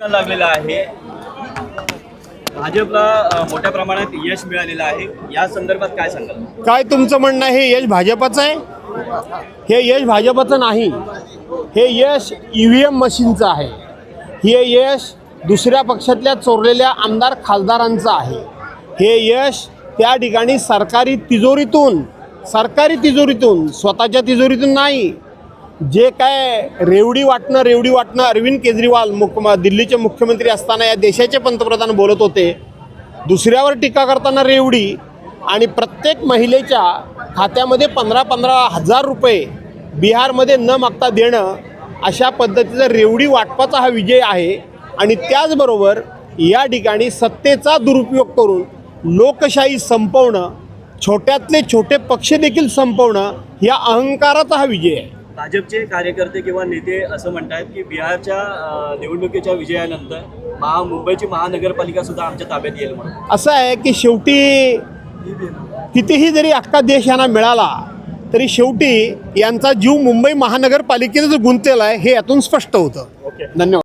लागलेला आहे. भाजपला मोठ्या प्रमाणात यश मिळालेलं आहे. या संदर्भात काय सांगाल? काय तुमचं म्हणणं आहे हे यश भाजपचं आहे? हे यश भाजपचं नाही. हे यश ई व्ही एम मशीनचं आहे. हे यश दुसऱ्या पक्षातल्या चोरलेल्या आमदार खासदारांचं आहे. हे यश त्या ठिकाणी सरकारी तिजोरीतून सरकारी तिजोरीतून स्वतःच्या तिजोरीतून नाही जे काय रेवडी वाटणं रेवडी वाटणं अरविंद केजरीवाल मुख दिल्लीचे मुख्यमंत्री असताना या देशाचे पंतप्रधान बोलत होते दुसऱ्यावर टीका करताना रेवडी आणि प्रत्येक महिलेच्या खात्यामध्ये पंधरा पंधरा हजार रुपये बिहारमध्ये न मागता देणं अशा पद्धतीचा रेवडी वाटपाचा हा विजय आहे. आणि त्याचबरोबर या ठिकाणी सत्तेचा दुरुपयोग करून लोकशाही संपवणं छोट्यातले छोटे पक्ष देखील संपवणं या अहंकाराचा हा विजय आहे. भाजपचे कार्यकर्ते किंवा नेते असं म्हणतात की बिहारच्या निवडणुकीच्या विजयानंतर महा मुंबईची महानगरपालिका सुद्धा आमच्या ताब्यात येईल म्हणून. असं आहे की शेवटी कितीही जरी अख्खा देश यांना मिळाला तरी शेवटी यांचा जीव मुंबई महानगरपालिकेतच गुंतलेला आहे हे यातून स्पष्ट होतं. ओके. धन्यवाद.